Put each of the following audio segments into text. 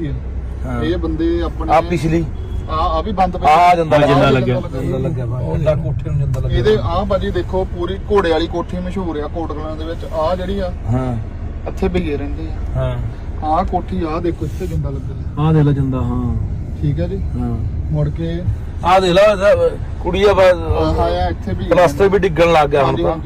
ਕੋਠੀ ਹੈ। ਹਾਂ। ਇਹ ਬੰਦੇ ਆਪਣੇ ਆ ਪਿਛਲੀ। ਆ ਆ ਵੀ ਬੰਦ ਆ ਜਾਂਦਾ ਆਹ ਜਿੰਦਾ ਵੀ ਲੱਗਿਆ। ਜਿੰਦਾ ਲੱਗਿਆ। ਵਾ। ਉਹਦਾ ਕੋਠੇ ਨੂੰ ਜਿੰਦਾ ਲੱਗਿਆ ਇਹਦੇ ਆ ਬਾਜੀ ਦੇਖੋ ਪੂਰੀ ਘੋੜੇ ਵਾਲੀ ਕੋਠੀ ਮਸ਼ਹੂਰ ਆ ਕੋਟਕਲਾਂ ਦੇ ਵਿੱਚ। ਆ ਜਿਹੜੀ ਆ ਹਾਂ। ਇੱਥੇ ਭਈਏ ਰਹਿੰਦੇ ਆ। ਹਾਂ। ਆ ਕੋਠੀ ਆ ਦੇਖੋ ਇੱਥੇ ਜਿੰਦਾ ਲੱਗਾ ਆ ਦੇ ਲਾ ਜਿੰਦਾ ਹਾਂ। ਠੀਕ ਹੈ ਜੀ? ਹਾਂ। ਮੁੜ ਕੇ ਆ ਦੇ ਲਾ ਇਹਦਾ ਕੁੜੀ ਆ ਬਸ। ਆਹ ਆ ਇੱਥੇ ਵੀ ਪਲਸਤਰ ਵੀ ਡਿੱਗਣ ਲੱਗ ਗਿਆ ਹੁਣ ਤਾਂ।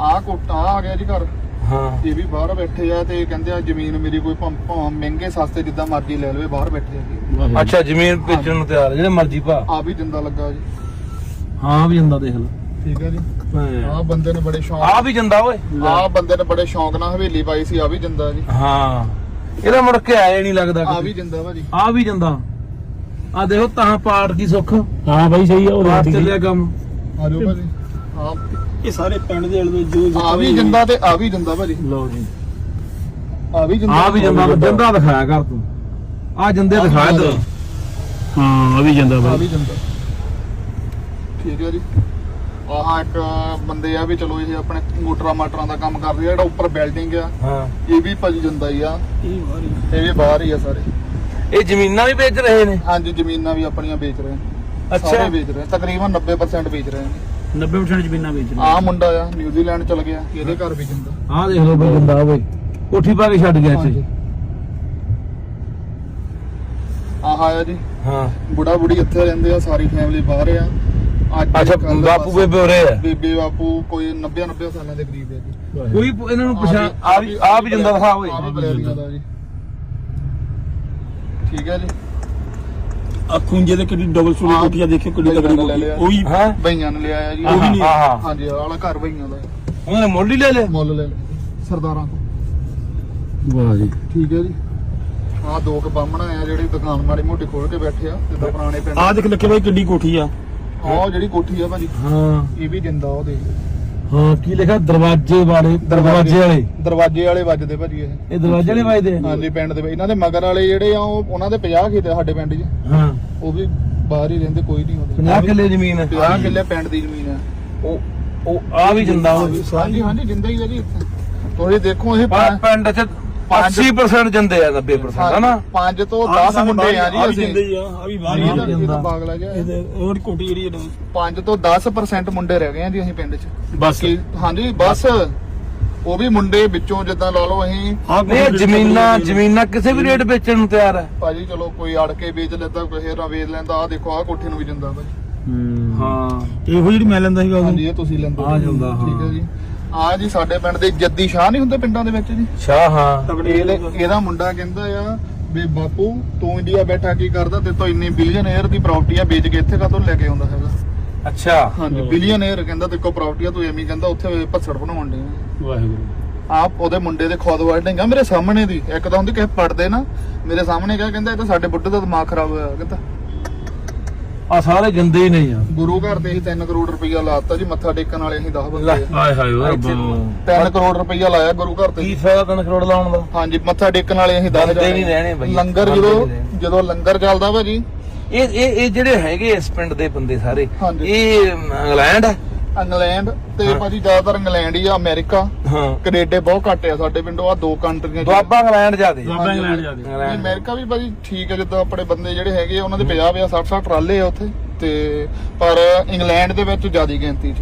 ਆ ਕੋਟਾ ਆ ਗਿਆ ਜੀ ਘਰ। ਹਾਂ। ਇਹ ਵੀ ਬਾਹਰ ਬੈਠੇ ਆ ਤੇ ਕਹਿੰਦੇ ਆ ਜ਼ਮੀਨ ਮੇਰੀ ਕੋਈ ਭਾਵੇਂ ਮਹਿੰਗੇ ਸਸਤੇ ਜਿੱਦਾਂ ਮਰਜ਼ੀ ਲੈ ਲਵੇ ਬਾਹਰ ਬੈਠੇ ਆ ਜੀ। ਅੱਛਾ ਜ਼ਮੀਨ ਵੇਚਣ ਨੂੰ ਤਿਆਰ ਆ, ਜਿਹੜੇ ਮਰਜ਼ੀ ਭਾ। ਆ ਵੀ ਜਿੰਦਾ ਲੱਗਾ ਜੀ। ਹਾਂ ਵੀ ਜਿੰਦਾ ਦੇਖ ਲਾ। ਠੀਕ ਹੈ ਜੀ। ਆ ਬੰਦੇ ਨੇ ਬੜੇ ਸ਼ੌਂਕ ਆ ਵੀ ਜਿੰਦਾ ਓਏ। ਆ ਬੰਦੇ ਨੇ ਬੜੇ ਸ਼ੌਂਕ ਨਾਲ ਹਵੇਲੀ ਪਾਈ ਸੀ ਆ ਵੀ ਜਿੰਦਾ ਜੀ। ਹਾਂ। ਇਹਦਾ ਮੁੜ ਕੇ ਆਇਆ ਨਹੀਂ ਲੱਗਦਾ ਆ। ਵੀ ਜਿੰਦਾ ਭਾਜੀ ਆ ਵੀ ਜਾਂਦਾ। ਆ ਦੇਖੋ ਤਾਂ ਪਾੜ ਕੀ ਸੁੱਖ। ਹਾਂ ਬਾਈ ਸਹੀ ਆ ਉਹ ਪਾੜ ਚੱਲਿਆ ਕੰਮ। ਆ ਜਾਓ ਭਾਜੀ। ਆ ਇਹ ਸਾਰੇ ਪਿੰਡ ਦੇ ਅਲਵੇ ਜੋ ਆ ਵੀ ਜਿੰਦਾ ਤੇ ਆ ਵੀ ਜਿੰਦਾ ਭਾਜੀ। ਲਓ ਜੀ। ਆ ਵੀ ਜਿੰਦਾ ਆ ਵੀ ਜਾਂਦਾ ਜਿੰਦਾ ਦਿਖਾਇਆ ਕਰ ਤੂੰ। ਆ ਜੰਦੇ ਦਿਖਾਇਆ ਇਧਰ ਹਾਂ ਆ ਵੀ ਜਾਂਦਾ ਆ ਵੀ ਜਿੰਦਾ। ਠੀਕ ਹੈ ਜੀ। ਆਹ ਇੱਕ ਬੰਦੇ ਆ ਵੀ ਚਲੋ ਇਹ ਆਪਣੇ ਮੋਟਰਾਂ ਮਾਟਰਾਂ ਦਾ ਕੰਮ ਕਰਦੇ ਆ ਜਿਹੜਾ ਉੱਪਰ ਬਿਲਡਿੰਗ ਆ। ਹਾਂ। ਇਹ ਵੀ ਭਾਜੀ ਜਿੰਦਾ ਹੀ ਆ। ਇਹ ਵਾਰੀ ਇਹ ਵੀ ਬਾਹਰ ਹੀ ਆ ਸਾਰੇ। ਇਹ ਜ਼ਮੀਨਾਂ ਵੀ ਵੇਚ ਰਹੇ ਨੇ? ਹਾਂਜੀ ਜ਼ਮੀਨਾਂ ਵੀ ਆਪਣੀਆਂ ਵੇਚ ਰਹੇ ਨੇ। ਸਾਰੇ ਵੇਚ ਰਹੇ ਨੇ। ਤਕਰੀਬਨ 90% ਵੇਚ ਰਹੇ ਨੇ। 90% ਜ਼ਮੀਨਾਂ ਵੇਚ ਆ ਮੁੰਡਾ ਆ ਨਿਊਜ਼ੀਲੈਂਡ ਚਲ ਗਿਆ ਇਹਦੇ ਘਰ ਵੀ ਜਿੰਦਾ। ਆ ਦੇਖ ਲਓ ਬਈ ਜਿੰਦਾ ਓਏ ਕੋਠੀ ਪਾ ਕੇ ਛੱਡ ਗਿਆ ਹਾਂਜੀ। ਆਹ ਆਇਆ ਜੀ। ਹਾਂ। ਬੁੜਾ ਬੁੜੀ ਇੱਥੇ ਰਹਿੰਦੇ ਆ ਸਾਰੀ ਫੈਮਿਲੀ ਬਾਹਰ ਆ। ਅੱਜ ਅੱਛਾ ਕੱਲ੍ਹ ਬਾਪੂ ਬਸ ਬੇਬੇ ਉਰੇ ਆ? ਬੇਬੇ ਬਾਪੂ ਕੋਈ 90 90 ਸਾਲਾਂ ਦੇ ਕਰੀਬ ਹੈ ਜੀ। ਕੋਈ ਪ- ਇਹਨਾਂ ਨੂੰ ਪਛਾਣ ਆ ਵੀ ਆ ਵੀ ਜਿੰਦਾ ਦਿਖਾ ਓਏ ਆ ਵੀ ਬਲੈਰੀਆ ਦਾ ਜੀ। ਠੀਕ ਹੈ ਜੀ। ਆ ਖੁੰਝੇ ਦੇ ਕਿੱਡੀ ਡਬਲ ਸਟੋਰੀ ਹਾਂ। ਕੋਠੀਆਂ ਦੇਖਿਓ ਕਿੱਡੀ ਬਈ ਤਕੜੀ ਲੈ ਕੋਠੀ। ਲਿਆ। ਉਹ ਵੀ ਹਾਂ? ਬਈਆਂ ਨੇ ਲਿਆ ਆ ਜੀ। ਉਹ ਵੀ ਨਹੀਂ ਹਾਂ ਹਾਂ ਹਾਂਜੀ ਆਹ ਵਾਲਾ ਘਰ ਬਈਆਂ ਦਾ। ਹੈ। ਉਹਨਾਂ ਨੇ ਮੁੱਲ ਹੀ ਲੈ ਲਿਆ। ਮੁੱਲ ਲੈ ਲਿਆ ਸਰਦਾਰਾਂ ਤੋਂ। ਵਾਹ ਜੀ। ਠੀਕ ਹੈ ਜੀ। ਆ ਦੋ ਕ ਬਾਹਮਣ ਆ ਜਿਹੜੇ ਦੁਕਾਨ ਮਾੜੀ ਮੋਟੀ ਖੋਲ ਕੇ ਬੈਠੇ ਆ ਜਿੱਦਾਂ ਪੁਰਾਣੇ ਪਿੰਡ। ਆ ਦੇਖ ਲੱਕੇ ਬਾਈ ਕਿੱਡੀ ਕੋਠੀ ਆ। ਆਹ ਜਿਹੜੀ ਕੋਠੀ ਆ ਭਾਜੀ ਹਾਂ। ਇਹ ਵੀ ਜਿੰਦਾ ਉਹ ਦੇਖ ਹਾਂ ਕੀ ਲਿਖਿਆ? ਦਰਵਾਜ਼ੇ ਵਾਲੇ ਦਰਵਾਜ਼ੇ ਵਾਲੇ। ਦਰਵਾਜ਼ੇ ਵਾਲੇ ਵੱਜਦੇ ਭਾਜੀ ਇਹ। ਇਹ ਦਰਵਾਜ਼ੇ ਵਾਲੇ ਵੱਜਦੇ? ਹਾਂਜੀ ਪਿੰਡ ਦੇ ਵਿੱਚ। ਇਹਨਾਂ ਦੇ ਮਗਰ ਵਾਲੇ ਜਿਹੜੇ ਆ ਉਹ ਉਹਨਾਂ ਦੇ 50 ਖੇਤ ਆ ਸਾਡੇ ਪਿੰਡ 'ਚ। ਹਾਂ। ਉਹ ਵੀ ਬਾਹਰ ਹੀ ਰਹਿੰਦੇ ਕੋਈ ਨਹੀਂ ਹੁੰਦੇ 50 ਕਿੱਲੇ ਜ਼ਮੀਨ ਹੈ 50 ਕਿੱਲੇ ਪਿੰਡ ਦੀ ਜ਼ਮੀਨ ਆ। ਉਹ ਉਹ ਆ ਵੀ ਜਿੰਦਾ ਵਾ। ਹਾਂਜੀ ਹਾਂਜੀ ਜਿੰਦਾ ਹੀ ਆ ਜੀ ਇੱਥੇ। ਤੁਸੀਂ ਦੇਖੋ ਇਹ ਪਿੰਡ ਚ 80% ਜੰਦੇ ਆ 90% ਹਨਾ 5 ਤੋਂ 10 ਮੁੰਡੇ ਆ ਜੀ ਅਸੀਂ। ਜਿੰਦੇ ਆ ਆ ਵੀ ਬਾਹਰ ਹੀ ਤਾਂ ਪਾਗਲ ਗਿਆ ਇਹਦੇ ਉਹ ਕੋਠੀ ਜਿਹੜੀ ਹੈ 5 ਤੋਂ 10% ਮੁੰਡੇ ਰਹਿ ਗਏ ਆ ਜੀ ਅਸੀਂ ਪਿੰਡ 'ਚ। ਬਸ। ਕਿ ਹਾਂਜੀ ਬਸ। ਉਹ ਵੀ ਮੁੰਡੇ ਵਿੱਚੋਂ ਜਿੱਦਾਂ ਲਾ ਲਓ ਅਸੀਂ। ਇਹ ਜ਼ਮੀਨਾਂ ਜ਼ਮੀਨਾਂ ਕਿਸੇ ਵੀ ਰੇਟ ਵੇਚਣ ਨੂੰ ਤਿਆਰ ਹੈ ਭਾਜੀ ਚਲੋ ਕੋਈ ਅੜ ਕੇ ਵੇਚ ਲੈਂਦਾ ਕੋਈ ਹੇਰਾ ਵੇਚ ਲੈਂਦਾ ਆ ਦੇਖੋ ਆ ਕੋਠੇ ਨੂੰ ਵੀ ਜਿੰਦਾ ਭਾਜੀ ਹਾਂ। ਇਹੋ ਜਿਹੜੀ ਮੈਂ ਲੈਂਦਾ ਸੀਗਾ ਹਾਂਜੀ ਇਹ ਤੁਸੀਂ ਲੈਂਦੇ ਆ ਜਾਂਦਾ, ਹਾਂ। ਠੀਕ ਹੈ। ਜੀ। ਆ ਜੀ ਸਾਡੇ ਪਿੰਡ ਦੇ ਜੱਦੀ ਸ਼ਾਹ ਨਹੀਂ ਹੁੰਦੇ ਪਿੰਡਾਂ ਦੇ ਵਿੱਚ ਜੀ? ਸ਼ਾਹ ਹਾਂ। ਇਹਦੇ ਇਹਦਾ ਮੁੰਡਾ ਕਹਿੰਦਾ ਆ ਵੀ ਬਾਪੂ ਤੂੰ ਇੰਡੀਆ ਬੈਠਾ ਕੀ ਕਰਦਾ? ਤੇ ਤੋਂ ਇੰਨੀ ਬਿਲੀਅਨੇਅਰ ਦੀ ਪ੍ਰਾਪਰਟੀ ਆ ਵੇਚ ਕੇ ਇੱਥੇ ਕਾਹਤੋਂ ਲੈ ਕੇ ਆਉਂਦਾ ਹੈਗਾ? ਅੱਛਾ। ਹਾਂਜੀ ਬਿਲੀਅਨੇਅਰ ਕਹਿੰਦਾ ਤੇ ਕੋ ਪ੍ਰਾਪਰਟੀ ਆ ਤੂੰ ਐਵੇਂ ਹੀ ਕਹਿੰਦਾ ਉੱਥੇ ਭੱਸੜ ਬਣਾਉਣ ਦੇ ਵਾਹਿਗੁਰੂ। ਆਪ ਉਹਦੇ ਮੁੰਡੇ ਦੇ ਖੁਦ ਵਾਰਡਿੰਗ ਆ ਮੇਰੇ ਸਾਹਮਣੇ ਦੀ। ਇੱਕ ਤਾਂ ਹੁੰਦੀ ਕਿਸੇ ਪੜਦੇ ਨਾ ਮੇਰੇ ਸਾਹਮਣੇ ਕਿਹਾ ਕਹਿੰਦਾ ਇਹ ਤਾਂ ਸਾਡੇ ਬੁੱਢੇ ਦਾ ਦਿਮਾਗ ਖਰਾਬ ਹੋਇਆ ਕਹਿੰਦਾ। ਆ ਸਾਰੇ ਜੰਦੇ ਹੀ ਨਹੀਂ ਆ ਗੁਰੂ ਘਰ ਤੇ ਅਸੀਂ 3 ਕਰੋੜ ਰੁਪਈਆ ਲਾਤਾ ਜੀ ਮੱਥਾ ਟੇਕਣ ਵਾਲੇ ਅਸੀਂ 10 ਬੰਦੇ। ਆ ਹਾਏ ਹਾਏ ਓਏ ਇੱਥੇ 3 ਕਰੋੜ ਰੁਪਈਆ ਲਾਇਆ ਗੁਰੂ ਘਰ ਤੇ। ਕੀ ਫਾਇਦਾ ਤਨ ਕਰੋੜ ਲਾਉਣ ਦਾ? ਹਾਂਜੀ ਮੱਥਾ ਟੇਕਣ ਵਾਲੇ ਅਸੀਂ 10 ਬੰਦੇ ਨਹੀਂ ਰਹਿਣੇ ਬਈ। ਲੰਗਰ ਬੰਦੇ ਜਦੋਂ ਨਹੀਂ ਰਹਿਣੇ। ਜਦੋਂ ਲੰਗਰ ਚੱਲਦਾ ਭਾਜੀ ਇਹ ਇਹ ਇਹ ਜਿਹੜੇ ਹੈਗੇ ਇਸ ਪਿੰਡ ਦੇ ਬੰਦੇ ਸਾਰੇ ਹਾਂਜੀ। ਇਹ ਅਮ, ਇੰਗਲੈਂਡ ਆ? ਇੰਗਲੈਂਡ ਤੇ। ਭਾਜੀ ਜ਼ਿਆਦਾਤਰ ਇੰਗਲੈਂਡ ਹੀ ਆ ਅਮਰੀਕਾ। ਹਾਂ। ਕੈਨੇਡਾ ਬਹੁਤ ਘੱਟ ਆ ਸਾਡੇ ਪਿੰਡੋਂ ਆ ਦੋ ਕੰਟਰੀਆਂ ਚ। ਦੁਆਬਾ ਇੰਗਲੈਂਡ ਜਾਦੇ ਦੁਆਬਾ ਇੰਗਲੈਂਡ ਜਾ ਕੇ। ਨਹੀਂ, ਅਮਰੀਕਾ ਵੀ ਭਾਜੀ ਠੀਕ ਹੈ ਜਿੱਦਾਂ ਆਪਣੇ ਬੰਦੇ ਜਿਹੜੇ ਹੈਗੇ ਆ, ਉਹਨਾਂ ਦੇ 50 50 60 60 ਟਰਾਲੇ ਆ ਉੱਥੇ। ਤੇ ਪਰ ਇੰਗਲੈਂਡ ਦੇ ਵਿੱਚ ਜ਼ਿਆਦੀ ਗਿਣਤੀ ਚ।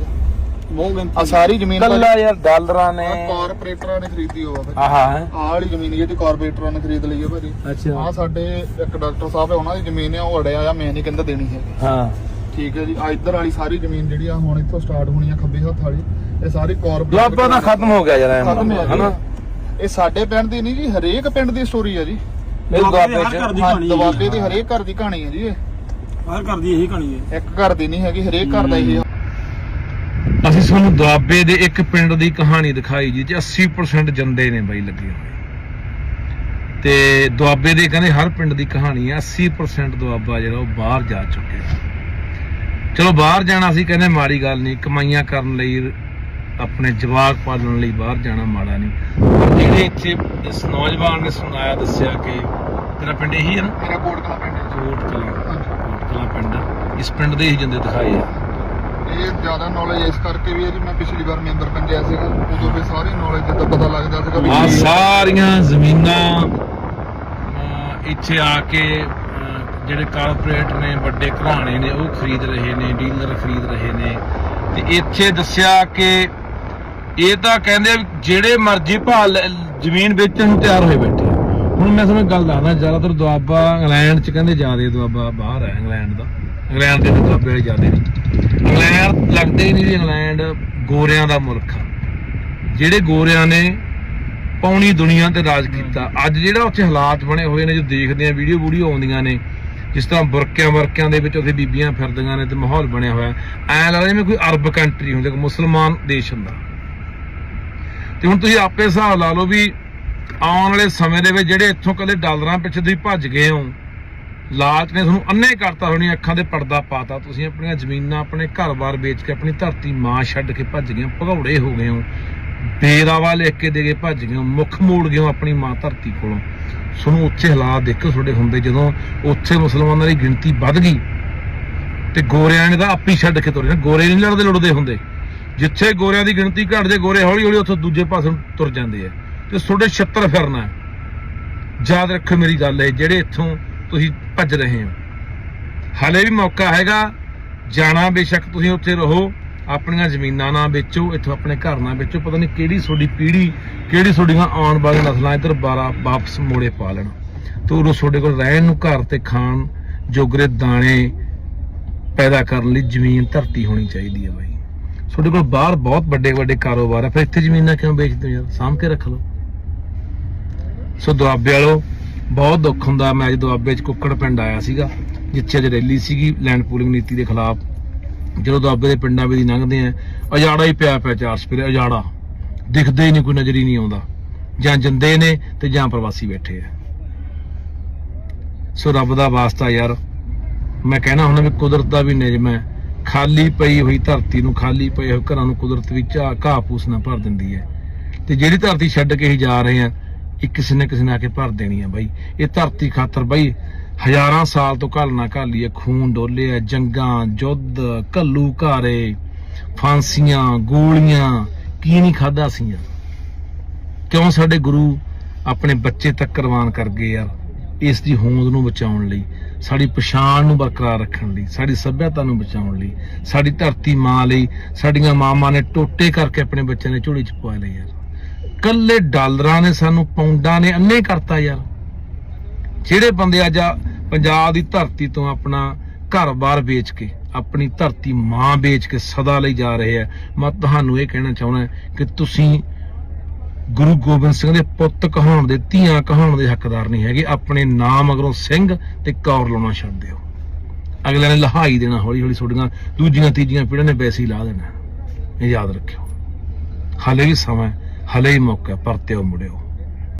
ਬਹੁਤ ਗਿਣਤੀ ਆ ਸਾਰੀ ਜ਼ਮੀਨ ਕੱਲਾ ਯਾਰ ਡਾਲਰਾਂ ਨੇ। ਕਾਰਪੋਰੇਟਰਾਂ ਨੇ ਖਰੀਦੀ ਹੋਆ ਭਾਜੀ। ਆਹਾ। ਹੈ ਆਹ ਵਾਲੀ ਜ਼ਮੀਨ ਜਿਹੜੀ ਕਾਰਪੋਰੇਟਰਾਂ ਨੇ ਖਰੀਦ ਲਈ ਹੈ ਭਾਜੀ। ਅੱਛਾ। ਆ ਸਾਡੇ ਇੱਕ ਡਾਕਟਰ ਸਾਹਿਬ ਹੈ ਉਹਨਾਂ ਦੀ ਜ਼ਮੀਨ ਆ ਉਹ ਅੜਿਆ ਆ ਮੈਂ ਨਹੀਂ ਕਹਿੰਦਾ ਦੇਣੀ ਹੈਗੀ। ਹਾਂ। ਠੀਕ ਹੈ ਜੀ ਆ ਇੱਧਰ ਵਾਲੀ ਸਾਰੀ ਜ਼ਮੀਨ ਜਿਹੜੀ ਆ ਹੁਣ ਇੱਥੋਂ ਸਟਾਰਟ ਹੋਣੀ ਆ ਖੱਬੇ ਹੱਥ ਵਾਲੀ। ਇਹ ਸਾਰੀ ਕਾਰਪੋਰੇਟ ਦੁਆਬਾ ਤਾਂ ਖਤਮ ਹੋ ਗਿਆ ਯਾਰ ਖਤਮ ਹੈ ਹਨਾ? ਇਹ ਸਾਡੇ ਪਿੰਡ ਦੀ ਨਹੀਂ ਜੀ ਹਰੇਕ ਪਿੰਡ ਦੀ ਸਟੋਰੀ ਹੈ ਜੀ। ਇਹ ਦੁਆਬੇ ਹਰ ਘਰ ਚ ਦੀ ਹਾਂ, ਕਹਾਣੀ ਦਵਾਬੇ ਦੀ ਹਰੇਕ ਘਰ ਦੀ ਕਹਾਣੀ ਹੈ ਜੀ ਇਹ। ਹਰ ਘਰ ਦੀ ਇਹੀ ਕਹਾਣੀ ਹੈ ਇੱਕ ਘਰ ਦੀ ਨਹੀਂ ਹੈਗੀ ਹਰੇਕ ਘਰ ਦਾ ਇਹ ਅਸੀਂ ਤੁਹਾਨੂੰ ਦੁਆਬੇ ਦੇ ਇੱਕ ਪਿੰਡ ਦੀ ਕਹਾਣੀ ਦਿਖਾਈ ਜੀ ਤੇ 80% ਜੰਦੇ ਨੇ ਬਾਈ ਲੱਗੇ ਹੋਏ। ਤੇ ਦੁਆਬੇ ਦੇ ਕਹਿੰਦੇ ਹਰ ਪਿੰਡ ਦੀ ਕਹਾਣੀ ਹੈ 80% ਦੁਆਬਾ ਜਿਹੜਾ ਉਹ ਬਾਹਰ ਜਾ ਚੁੱਕਿਆ। ਚਲੋ ਬਾਹਰ ਜਾਣਾ ਸੀ ਕਹਿੰਦੇ ਮਾੜੀ ਗੱਲ ਨਹੀਂ ਕਮਾਈਆਂ ਕਰਨ ਲਈ ਆਪਣੇ ਜਵਾਕ ਪਾਲਣ ਲਈ ਬਾਹਰ ਜਾਣਾ ਮਾੜਾ ਨਹੀਂ ਪਰ ਜਿਹੜੇ ਇੱਥੇ ਇਸ ਨੌਜਵਾਨ ਨੇ ਸੁਣਾਇਆ ਦੱਸਿਆ ਕਿ ਤੇਰਾ ਪਿੰਡ ਇਹੀ ਹੈ ਨਾ ਮੇਰਾ ਕੋਟ ਕਲਾ ਪਿੰਡ ਹੈ। ਕੋਟ ਕਲਾਂ ਹਾਂਜੀ। ਕੋਟ ਕਲਾਂ ਪਿੰਡ ਇਸ ਪਿੰਡ ਦੇ ਹੀ ਜੰਦੇ ਦਿਖਾਏ ਆ ਇਹ ਜ਼ਿਆਦਾ ਨੌਲੇਜ ਇਸ ਕਰਕੇ ਵੀ ਹੈ ਜੀ ਮੈਂ ਪਿਛਲੀ ਵਾਰ ਮੈਂਬਰ ਪੰਚਾਇਤ ਸੀਗਾ ਉਦੋਂ ਵੀ ਸਾਰੀ ਨੌਲੇਜ ਜਿੱਦਾਂ ਪਤਾ ਲੱਗਦਾ ਸੀਗਾ ਵੀ ਆ ਕੀ- ਸਾਰੀਆਂ ਜ਼ਮੀਨਾਂ ਅਹ, ਇੱਥੇ ਆ ਕੇ ਜਿਹੜੇ ਕਾਰਪੋਰੇਟ ਨੇ, ਵੱਡੇ ਘਰਾਣੇ ਨੇ, ਉਹ ਖਰੀਦ ਰਹੇ ਨੇ ਡੀਲਰ ਖਰੀਦ ਰਹੇ ਨੇ। ਤੇ ਇੱਥੇ ਦੱਸਿਆ ਕਿ ਇਹ ਤਾਂ ਕਹਿੰਦੇ ਜਿਹੜੇ ਮਰਜ਼ੀ ਭਾਅ ਲੈ- ਜ਼ਮੀਨ ਵੇਚਣ ਨੂੰ ਤਿਆਰ ਹੋਏ ਬੈਠੇ ਹੁਣ ਮੈਂ ਤੁਹਾਨੂੰ ਗੱਲ ਦੱਸਦਾ, ਜ਼ਿਆਦਾਤਰ ਦੁਆਬਾ ਇੰਗਲੈਂਡ ਚ ਕਹਿੰਦੇ ਜ਼ਿਆਦੇ ਦੁਆਬਾ ਬਾਹਰ ਹੈ ਇੰਗਲੈਂਡ ਦਾ। ਇੰਗਲੈਂਡ ਦੇ ਦੁਆਬੇ ਵਾਲੇ ਜ਼ਿਆਦੇ ਨੇ। ਇੰਗਲੈਂਡ ਲੱਗਦੇ ਹੀ ਨਹੀਂ ਵੀ ਇੰਗਲੈਂਡ ਗੋਰਿਆਂ ਦਾ ਮੁਲਕ ਆ। ਜਿਹੜੇ ਗੋਰਿਆਂ ਨੇ ਪੌਣੀ ਦੁਨੀਆ ਤੇ ਰਾਜ ਕੀਤਾ। ਅੱਜ ਜਿਹੜਾ ਉੱਥੇ ਹਾਲਾਤ ਬਣੇ ਹੋਏ ਨੇ, ਜੋ ਦੇਖਦੇ ਆ ਵੀਡੀਓ ਵੀਡੀਓ ਆਉਂਦੀਆਂ ਨੇ ਜਿਸ ਤਰ੍ਹਾਂ ਬੁਰਕਿਆਂ ਵਰਕਿਆਂ ਦੇ ਵਿੱਚ ਉੱਥੇ ਬੀਬੀਆਂ ਫਿਰਦੀਆਂ ਨੇ ਤੇ ਮਾਹੌਲ ਬਣਿਆ ਹੋਇਆ ਐ ਲੱਗਦਾ ਜਿਵੇਂ ਕੋਈ ਅਰਬ ਕੰਟਰੀ ਹੁੰਦੀ ਕੋਈ ਮੁਸਲਮਾਨ ਦੇਸ਼ ਹੁੰਦਾ। ਤੇ ਹੁਣ ਤੁਸੀਂ ਆਪੇ ਹਿਸਾਬ ਲਾ ਲਓ ਵੀ ਆਉਣ ਵਾਲੇ ਸਮੇਂ ਦੇ ਵਿੱਚ ਜਿਹੜੇ ਇੱਥੋਂ ਕਦੇ ਡਾਲਰਾਂ ਪਿੱਛੇ ਤੁਸੀਂ ਭੱਜ ਗਏ ਹੋ, ਲਾਲਚ ਨੇ ਤੁਹਾਨੂੰ ਅੰਨੇ ਕਰਤਾ ਹੋਣੀ, ਅੱਖਾਂ ਦੇ ਪਰਦਾ ਪਾਤਾ, ਤੁਸੀਂ ਆਪਣੀਆਂ ਜ਼ਮੀਨਾਂ, ਆਪਣੇ ਘਰ-ਬਾਰ ਵੇਚ ਕੇ, ਆਪਣੀ ਧਰਤੀ ਮਾਂ ਛੱਡ ਕੇ ਭੱਜ ਗਏ ਹੋ, ਭਗੌੜੇ ਹੋ ਗਏ ਹੋ ਬੇਰਾਵਾ ਲਿਖ ਕੇ ਦੇ ਕੇ ਭੱਜ ਗਏ ਹੋ, ਮੁੱਖ ਮੋੜ ਗਏ ਹੋ ਆਪਣੀ ਮਾਂ ਧਰਤੀ ਕੋਲੋਂ। ਤੁਹਾਨੂੰ ਉੱਥੇ ਹਾਲਾਤ ਦੇਖੋ ਤੁਹਾਡੇ ਹੁੰਦੇ ਜਦੋਂ ਉੱਥੇ ਮੁਸਲਮਾਨਾਂ ਦੀ ਗਿਣਤੀ ਵੱਧ ਗਈ ਤੇ ਗੋਰਿਆਂ ਨੇ ਤਾਂ ਆਪੀ ਛੱਡ ਕੇ ਤੁਰੇ ਨੇ। ਗੋਰੇ ਨਹੀਂ ਲੜਦੇ ਲੁੜਦੇ ਹੁੰਦੇ। ਜਿੱਥੇ ਗੋਰਿਆਂ ਦੀ ਗਿਣਤੀ ਘਟ ਜੇ ਗੋਰੇ ਹੌਲੀ ਹੌਲੀ ਉੱਥੇ ਦੂਜੇ ਪਾਸੇ ਨੂੰ ਤੁਰ ਜਾਂਦੇ ਆ। ਤੇ ਤੁਹਾਡੇ 76 ਫਿਰਨਾ ਯਾਦ ਰੱਖੋ ਮੇਰੀ ਗੱਲ ਹੈ ਜਿਹੜੇ ਇੱਥੋਂ ਤੁਸੀਂ ਭੱਜ ਰਹੇ ਹੋ। ਹਾਲੇ ਵੀ ਮੌਕਾ ਹੈਗਾ, ਜਾਣਾ ਬੇਸ਼ੱਕ ਤੁਸੀਂ ਉੱਥੇ ਰਹੋ। ਆਪਣੀਆਂ ਜ਼ਮੀਨਾਂ ਨਾ ਵੇਚੋ, ਇੱਥੋਂ ਆਪਣੇ ਘਰ ਨਾ ਵੇਚੋ, ਪਤਾ ਨਹੀਂ ਕਿਹੜੀ ਤੁਹਾਡੀ ਪੀੜ੍ਹੀ ਕਿਹੜੀ ਤੁਹਾਡੀਆਂ ਆਉਣ ਵਾਲੀਆਂ ਨਸਲਾਂ ਇੱਧਰ ਬਾਰਾ ਵਾਪਸ ਮੋੜੇ ਪਾ ਲੈਣ। ਤੇ ਉਦੋਂ ਤੁਹਾਡੇ ਕੋਲ ਰਹਿਣ ਨੂੰ ਘਰ ਤੇ ਖਾਣ ਜੋਗਰੇ ਦਾਣੇ ਪੈਦਾ ਕਰਨ ਲਈ ਜ਼ਮੀਨ ਧਰਤੀ ਹੋਣੀ ਚਾਹੀਦੀ ਹੈ ਬਾਈ। ਤੁਹਾਡੇ ਕੋਲ ਬਾਹਰ ਬਹੁਤ ਵੱਡੇ ਵੱਡੇ ਕਾਰੋਬਾਰ ਆ, ਫਿਰ ਇੱਥੇ ਜ਼ਮੀਨਾਂ ਕਿਉਂ ਵੇਚਦੇ ਹੋ ਯਾਰ? ਸਾਂਭ ਕੇ ਰੱਖ ਲਓ। ਸੋ ਦੁਆਬੇ ਵਾਲੋ, ਬਹੁਤ ਦੁੱਖ ਹੁੰਦਾ, ਮੈਂ ਅੱਜ ਦੁਆਬੇ 'ਚ ਕੁੱਕੜ ਪਿੰਡ ਆਇਆ ਸੀਗਾ, ਜਿੱਥੇ ਅੱਜ ਰੈਲੀ ਸੀਗੀ ਲੈਂਡ ਪੂਲਿੰਗ ਨੀਤੀ ਦੇ ਖਿਲਾਫ। ਜਦੋਂ ਦੁਆਬੇ ਦੇ ਪਿੰਡਾਂ ਵਿੱਚ ਦੀ ਲੰਘਦੇ ਆ ਅਜਾੜਾ ਹੀ ਪਿਆ ਪਿਆ ਚਾਰ ਸਪੇਰੇ ਅਜਾੜਾ ਦਿਖਦੇ ਹੀ ਨਹੀਂ, ਕੋਈ ਨਜ਼ਰ ਹੀ ਨਹੀਂ ਆਉਂਦਾ। ਜਾਂ ਜੰਦੇ ਨੇ ਤੇ ਜਾਂ ਪ੍ਰਵਾਸੀ ਬੈਠੇ ਆ। ਸੋ ਰੱਬ ਦਾ ਵਾਸਤਾ ਯਾਰ, ਮੈਂ ਕਹਿਣਾ ਹੁਣ ਵੀ ਕੁਦਰਤ ਦਾ ਵੀ ਨਿਯਮ ਹੈ। ਖਾਲੀ ਪਈ ਹੋਈ ਧਰਤੀ ਨੂੰ, ਖਾਲੀ ਪਏ ਹੋਏ ਘਰਾਂ ਨੂੰ ਕੁਦਰਤ ਵਿੱਚ ਆ ਘਾਹ ਫੂਸ ਨਾਲ ਭਰ ਦਿੰਦੀ ਹੈ। ਤੇ ਜਿਹੜੀ ਧਰਤੀ ਛੱਡ ਕੇ ਹੀ ਜਾ ਰਹੇ ਆ, ਇਹ ਕਿਸੇ ਨੇ ਕਿਸੇ ਨੇ ਆ ਕੇ ਭਰ ਦੇਣੀ ਆ ਬਾਈ। ਇਹ ਧਰਤੀ ਖਾਤਰ ਬਾਈ ਹਜ਼ਾਰਾਂ ਸਾਲ ਤੋਂ ਘਾਲ ਨਾ ਘਾਲੀ ਖੂਨ ਡੋਲੇ ਆ, ਜੰਗਾਂ, ਜੁੱਧ, ਘੱਲੂ ਘਾਰੇ, ਫਾਂਸੀਆਂ, ਗੋਲੀਆਂ, ਕੀ ਨਹੀਂ ਖਾਦਾ ਸੀ ਯਾਰ ਕਿਉਂ ਸਾਡੇ ਗੁਰੂ ਆਪਣੇ ਬੱਚੇ ਤੱਕ ਕੁਰਬਾਨ ਕਰ ਗਏ ਯਾਰ? ਇਸ ਦੀ ਹੋਂਦ ਨੂੰ ਬਚਾਉਣ ਲਈ, ਸਾਡੀ ਪਛਾਣ ਨੂੰ ਬਰਕਰਾਰ ਰੱਖਣ ਲਈ, ਸਾਡੀ ਸੱਭਿਅਤਾ ਨੂੰ ਬਚਾਉਣ ਲਈ, ਸਾਡੀ ਧਰਤੀ ਮਾਂ ਲਈ, ਸਾਡੀਆਂ ਮਾਵਾਂ ਨੇ ਟੋਟੇ ਕਰਕੇ ਆਪਣੇ ਬੱਚਿਆਂ ਨੇ ਝੋਲੀ ਚ ਪਵਾ ਲਏ ਯਾਰ। ਕੱਲੇ ਡਾਲਰਾਂ ਨੇ ਸਾਨੂੰ ਪੌਂਡਾਂ ਨੇ ਅੰਨੇ ਕਰਤਾ ਯਾਰ। ਜਿਹੜੇ ਬੰਦੇ ਅੱਜ ਪੰਜਾਬ ਦੀ ਧਰਤੀ ਤੋਂ ਆਪਣਾ ਘਰ-ਬਾਰ ਵੇਚ ਕੇ ਆਪਣੀ ਧਰਤੀ ਮਾਂ ਵੇਚ ਕੇ ਸਦਾ ਲਈ ਜਾ ਰਹੇ ਆ ਮੈਂ ਤੁਹਾਨੂੰ ਇਹ ਕਹਿਣਾ ਚਾਹੁੰਦਾ ਕਿ ਤੁਸੀਂ ਗੁਰੂ ਗੋਬਿੰਦ ਸਿੰਘ ਦੇ ਪੁੱਤ ਕਹਾਉਣ ਦੇ ਧੀਆਂ ਕਹਾਉਣ ਦੇ ਹੱਕਦਾਰ ਨਹੀਂ ਹੈਗੇ ਆਪਣੇ ਨਾਮ ਮਗਰੋਂ ਸਿੰਘ ਤੇ ਕੌਰ ਲਾਉਣਾ ਛੱਡ ਦਿਓ ਅਗਲੇ ਨੇ ਲਹਾਈ ਦੇਣਾ ਹੌਲੀ ਹੌਲੀ ਤੁਹਾਡੀਆਂ ਦੂਜੀਆਂ ਤੀਜੀਆਂ ਪੀੜ੍ਹੀਆਂ ਨੇ ਵੈਸੇ ਲਾ ਦੇਣਾ। ਇਹ ਯਾਦ ਰੱਖਿਓ। ਹਲੇ ਵੀ ਸਮਾਂ ਹੈ, ਹਲੇ ਹੀ ਮੌਕਾ ਪਰਤਿਓ ਮੁੜਿਓ।